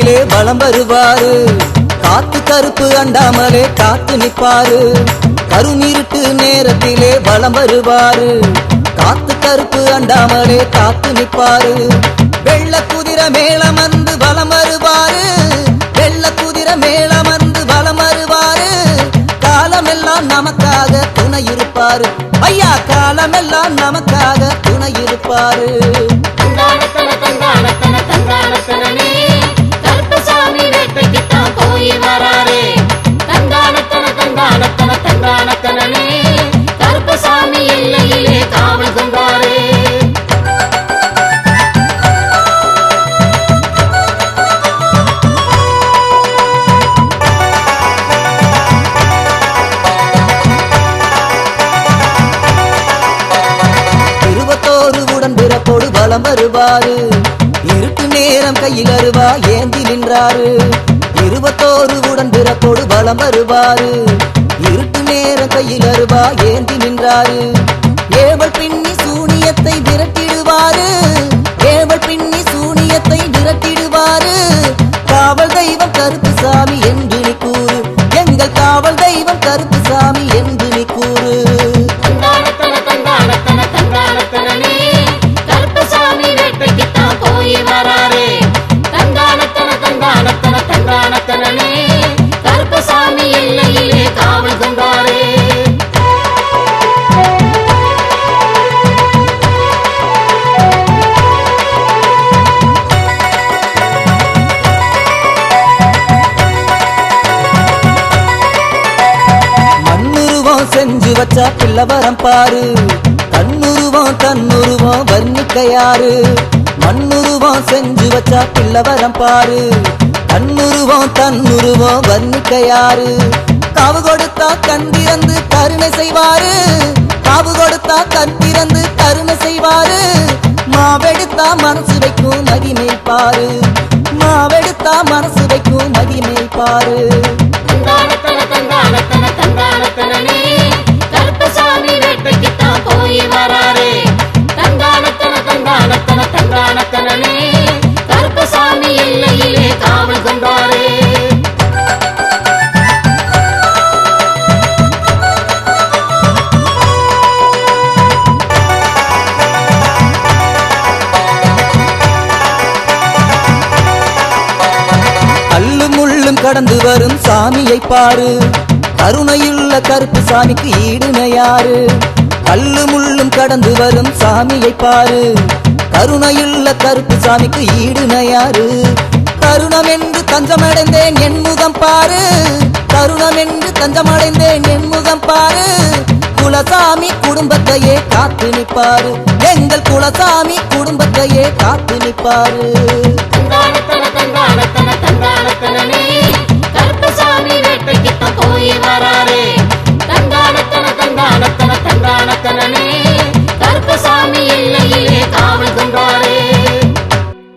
பலம் வருவாரு காத்து கருப்பு அண்டாமலே காத்து நிற்பாரு கருநீருட்டு நேரத்திலே பலம் வருவாரு காத்து கருப்பு அண்டாமலே காத்து நிற்பாரு வெள்ள குதிரை மேளம் வந்து பலம் வருவாரு வெள்ள குதிரை மேளம் வந்து வலம் வருவாரு காலமெல்லாம் நமக்காக துணை இருப்பாரு ஐயா காலமெல்லாம் நமக்காக துணை இருப்பாரு தந்தானத்தன தந்தானத்தன தந்தானத்தனனே பிறப்போடு வருவாரு இருட்டு நேரம் கையில் அருவா ஏந்தி நின்றாரு. இருபத்தோரு உடன் பிறப்போடு பலம் வருவாரு. இருட்டு நேரம் கையில் அருவா ஏந்தி நின்றாரு. ஏவல் செஞ்சு வச்சா பிள்ளவரம் பாரு கண்ணுருவம் தன்னுருவம் வர்ணிக்கையாரு மண்ணுருவம் செஞ்சு வச்சா பிள்ளவரம் பாரு கண்ணுருவம் தன்னுருவம் வர்ணிக்கையாரு காவு கொடுத்தா கண் திறந்து கருணை செய்வாரு காவு கொடுத்தா கண் திறந்து கருணை செய்வாரு மாவெடுத்தா மனசு வைக்கும் மகிமை பாரு மாவெடுத்தா மனசு வைக்கும் மகிமை பாரு தந்தானத்தன தந்தானத்தன தந்தானத்தனனே கடந்து வரும் சாமியை பாரு. கருணையுள்ள கருப்பு சாமிக்கு ஈடுனையாரு கல்லு முள்ளும் கடந்து வரும் சாமியை பாரு. கருணையுள்ள கருப்பு சாமிக்கு ஈடுனையாரு தருணம் என்று தஞ்சமடைந்தேன் என் முகம் பாரு. தருணம் என்று தஞ்சமடைந்தேன் என் முகம் பாரு. குலசாமி குடும்பத்தையே காத்து நிற்பாரு எங்கள் குலசாமி குடும்பத்தையே காத்து நிற்பாரு தந்தானத்தன தந்தானத்தன தந்தானத்தனனே கருப்பசாமி